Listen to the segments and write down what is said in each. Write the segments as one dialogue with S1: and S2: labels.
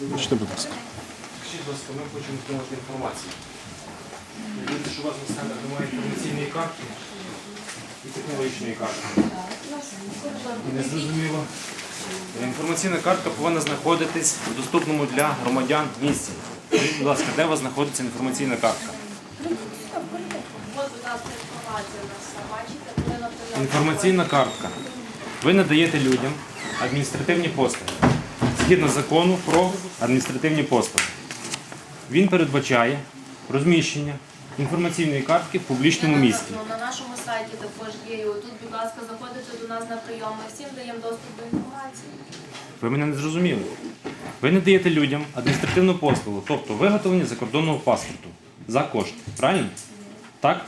S1: Бачите, будь ласка.
S2: Скажіть, будь ласка, ми хочемо отримати інформацію. Видите, що у вас на немає інформаційної картки і технологічної картки. Не зрозуміло. Інформаційна картка повинна знаходитись в доступному для громадян місці. Скажіть, будь ласка, де у вас знаходиться інформаційна картка? Інформаційна картка. Ви надаєте людям адміністративні послуги згідно закону про адміністративні послуги. Він передбачає розміщення інформаційної картки в публічному місці.
S3: Ну, на нашому сайті також є. І отут, будь ласка, заходите до нас на прийом. Ми всім даємо доступ до інформації.
S2: Ви мене не зрозуміли. Ви надаєте людям адміністративну послугу, тобто виготовлення закордонного паспорту за кошти. Правильно? Так?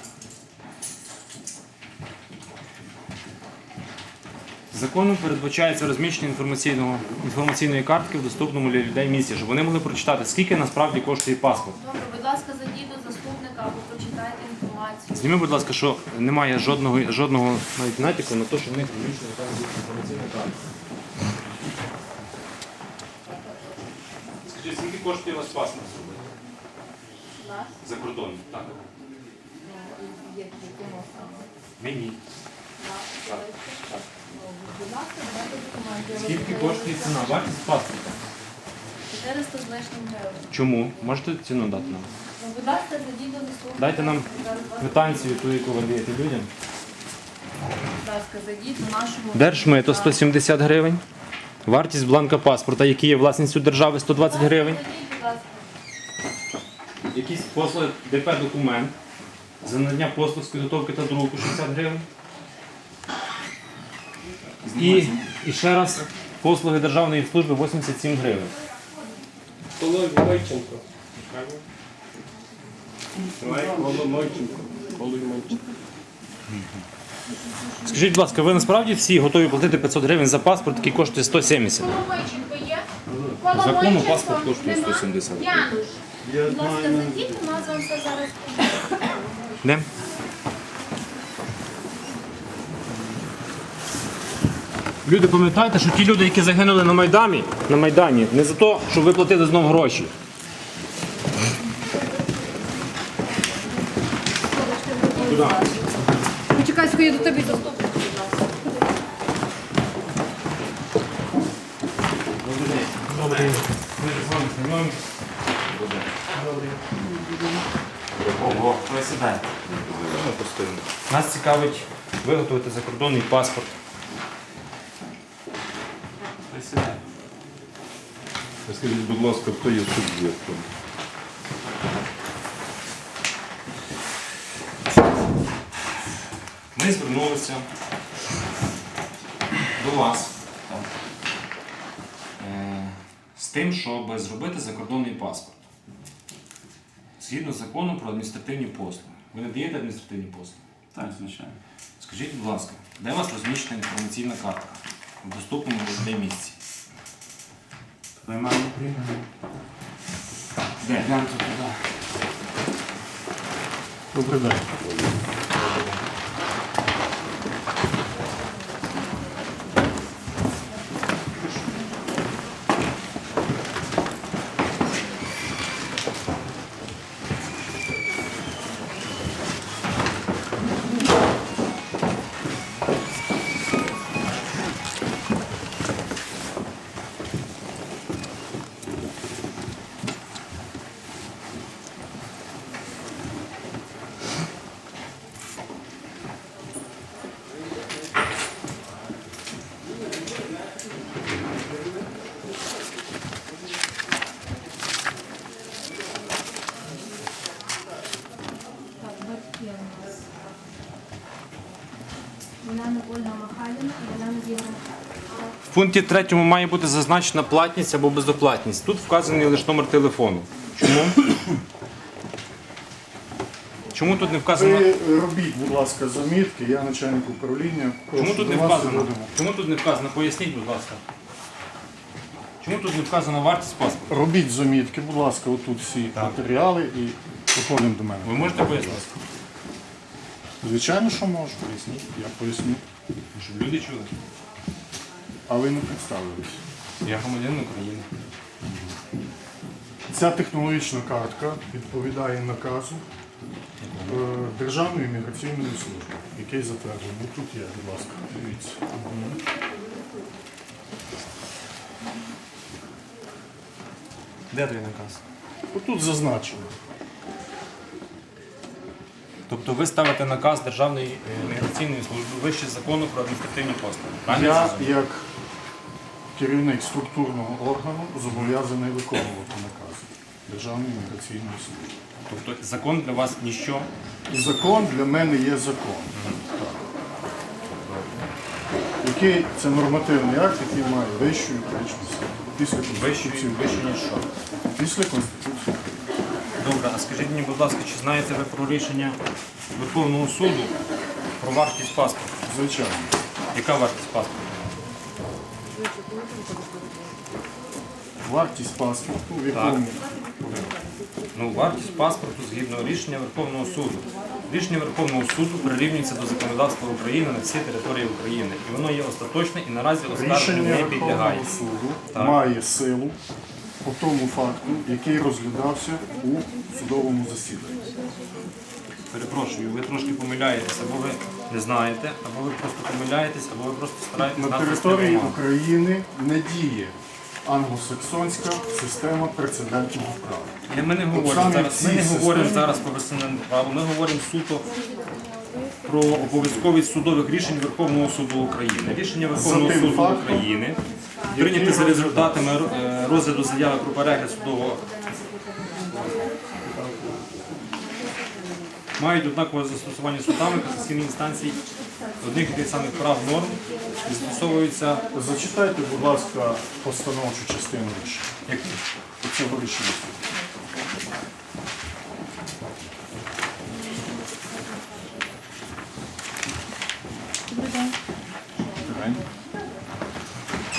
S2: Законом передбачається розміщення інформаційного, інформаційної картки в доступному для людей місці, щоб вони могли прочитати, скільки насправді коштує паспорт.
S3: Добре, будь ласка, зайдіть до заступника або прочитайте інформацію.
S2: Зніми, будь ласка, що немає жодного, жодного навіть натяку на те, що в них розміщена там інформаційна картка. Скажіть, скільки коштує у вас паспорт зробити?
S3: Нас?
S2: За кордон. Так.
S3: Саме?
S2: Мені.
S3: Так. Документи.
S2: Скільки коштує ціна? Вартість паспорта?
S3: 400 з лишнім гривень.
S2: Чому? Можете ціну дати нам?
S3: Ну, будь ласка, зайдіть до заступника.
S2: Дайте нам квитанцію, ту, яку ви даєте людям.
S3: Будь ласка, зайдіть до нашого...
S2: Держмито 170 гривень. Вартість бланка паспорта, який є власністю держави 120 гривень.
S3: Зайдіть, будь ласка.
S2: Якісь послуги ДП документ. За надання послуг з підготовки та друку 60 гривень. І, і ще раз послуги державної служби 87 гривень.
S1: Колой Мойченко. Мойченко.
S2: Скажіть, будь ласка, ви насправді всі готові платити 500 гривень за паспорт, який коштує 170?
S4: Коломойченко є?
S2: Закону паспорт коштує
S4: нема?
S2: 170 гривень.
S4: Януш.
S3: Будь ласка, зайдіть, у нас вам все зараз.
S2: Де? Люди, пам'ятайте, що ті люди, які загинули на Майдані, на Майдані, не за те, щоб ви платили знову гроші. Куди?
S4: Почекай, я до тебе
S3: ласка.
S2: Добрий день. Добрий. Ми з вами знайомимося. Добрий. Ого, присідайте. Нас цікавить виготовити закордонний паспорт. Присідайте.
S1: Скажіть, будь ласка, хто є суб'єктом?
S2: Ми звернулися до вас е, з тим, щоб зробити закордонний паспорт. Згідно з законом про адміністративні послуги. Ви не даєте адміністративні послуги?
S5: Так, звичайно.
S2: Скажіть, будь ласка, де у вас розміщена інформаційна картка в доступному для місці?
S5: Приймаємо приймаємо.
S2: Де?
S5: Гляньте туди.
S1: Добрий день.
S3: Так, батьки у нас. Уляна Ольга Михайлівна і Уляна Діна Михайлівна.
S2: В пункті третьому має бути зазначена платність або безоплатність. Тут вказаний лише номер телефону. Чому? Чому тут не вказано?
S6: Ви робіть, будь ласка, замітки, я начальник управління.
S2: Чому тут не вказано? Чому тут не вказано? Поясніть, будь ласка. Чому тут не вказана вартість паспорту?
S6: Робіть замітки, будь ласка, отут всі матеріали і приходимо до мене.
S2: Ви можете пояснити?
S6: Звичайно, що можу. Поясніть, Я поясню.
S2: Щоб люди чули.
S6: А ви не представились.
S2: Я громадянин України.
S6: Ця технологічна картка відповідає наказу е, Державної міграційної служби, який затверджений. Тут є, будь ласка, дивіться.
S2: Де той наказ?
S6: Отут зазначено.
S2: Тобто ви ставите наказ Державної е, міграційної служби вище закону про адміністративні послуги. Правильно я зрозумів?
S6: як керівник структурного органу, зобов'язаний виконувати накази Державної міграційної служби.
S2: Тобто закон для вас ніщо.
S6: Закон для мене є закон. Який це нормативний акт, який має вищу юридичну силу. Після Конституції.
S2: вище ніж що.
S6: Після Конституції.
S2: Добре, а скажіть мені, будь ласка, чи знаєте ви про рішення Верховного суду про вартість паспорту?
S6: Звичайно.
S2: Яка вартість паспорту?
S6: Вартість паспорту, в якому
S2: Ну, вартість паспорту згідно рішення Верховного суду. Рішення Верховного суду прирівнюється до законодавства України на всій території України. І воно є остаточне і наразі оскарженню
S6: рішення
S2: не підлягає.
S6: Верховного суду
S2: Так.
S6: має силу по тому факту, який розглядався у судовому засіданні.
S2: Перепрошую, ви трошки помиляєтесь, або ви не знаєте, або ви просто помиляєтесь, або ви просто стараєтесь
S6: На
S2: нас
S6: території
S2: вести.
S6: України не діє англосаксонська система прецедентного права.
S2: І Ми не говоримо
S6: саме
S2: зараз. Ми не говоримо
S6: системі-
S2: зараз про весенне право. Ми говоримо суто про обов'язковість судових рішень Верховного суду України. Рішення Верховного
S6: тим
S2: суду
S6: фактом,
S2: України прийняті за результатами е, розгляду заяви про перегляд судового. Мають однакове застосування судами касаційних інстанцій одних і тих самих прав норм і застосовуються
S6: Зачитайте, будь ласка, постановчу частину рішення.
S2: як
S6: Цього рішення.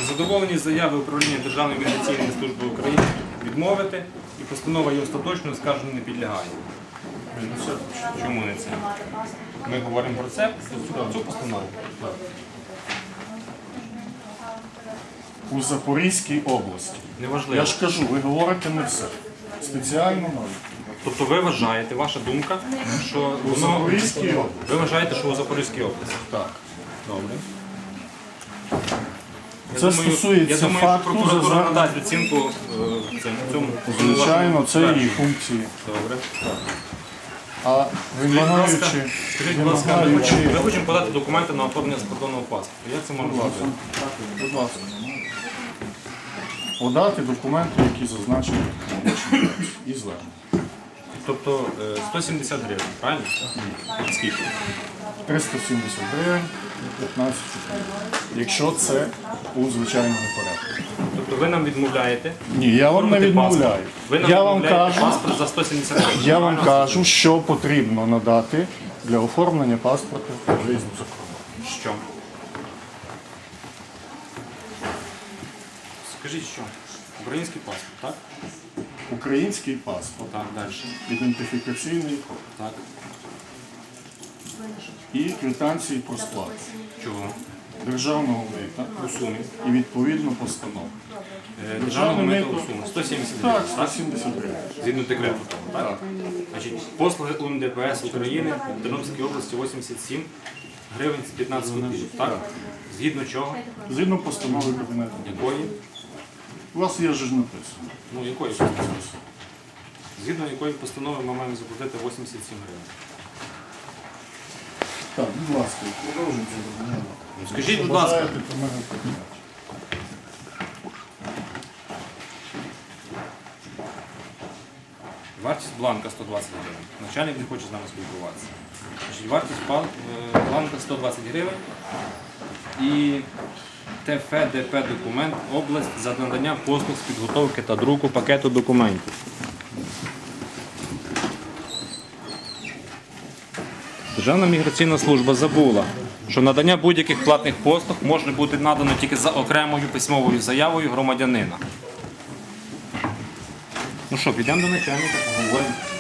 S2: Задоволені заяви управління Державної міграційної служби України відмовити і постанова є остаточною, скарженню не підлягає. Чому не це? Ми говоримо про це, про цю постанову.
S6: У Запорізькій області.
S2: Неважливо.
S6: Я ж кажу, ви говорите не все. Спеціально навіть.
S2: Тобто ви вважаєте, ваша думка, що
S6: У
S2: воно...
S6: Запорізькій області.
S2: Ви вважаєте, що у Запорізькій області.
S6: Так.
S2: Добре. Я
S6: Це
S2: думаю,
S6: стосується
S2: я думаю,
S6: факту,
S2: що прокуратура надасть оцінку е, цьому. цьому
S6: Звичайно, це її функції.
S2: Добре.
S6: А вимагаючи,
S2: скажіть, будь ласка, ми хочемо, ми хочемо подати документи на оформлення закордонного паспорту. Як це можна
S6: будь будь ласка, подати документи, які зазначені в і звернення.
S2: Тобто е, 170 гривень, правильно? Скільки?
S6: 370 гривень, 15 чотири. Якщо це у звичайному порядку.
S2: Тобто ви нам відмовляєте.
S6: Ні, я вам не
S2: оформити
S6: відмовляю.
S2: паспорт. Ви нам
S6: Я вам
S2: відмовляєте
S6: кажу,
S2: паспорт за 170 гривень.
S6: я вам
S2: правильно?
S6: кажу, що потрібно надати для оформлення паспорту виїзду за кордон.
S2: Що? Скажіть, що? Український паспорт, так?
S6: Український паспорт,
S2: Так, далі.
S6: ідентифікаційний код
S2: Так.
S6: і квитанції про сплату
S2: Чого?
S6: Державного мита
S2: У сумі.
S6: і відповідно постанов.
S2: Е, Державного мита у сумі. 170 гривень, так?
S6: 170 гривень.
S2: Згідно декрету.
S6: Так.
S2: Значить, послуги УНДПС України в Тернопільській області 87 гривень з 15 копійок. Так? Згідно чого?
S6: Згідно постанови кабінету.
S2: Якої?
S6: У вас є ж написано.
S2: Ну, якої? Згідно якої постанови ми маємо заплатити 87 гривень.
S6: Так, будь ласка, продовжуйте.
S2: Скажіть, будь ласка, вартість бланка 120 гривень. Начальник не хоче з нами спілкуватися. Значить, вартість е, бланка 120 гривень і ТФДП документ область за надання послуг з підготовки та друку пакету документів. Державна міграційна служба забула, що надання будь-яких платних послуг може бути надано тільки за окремою письмовою заявою громадянина. Ну що, підемо до начальника, поговоримо.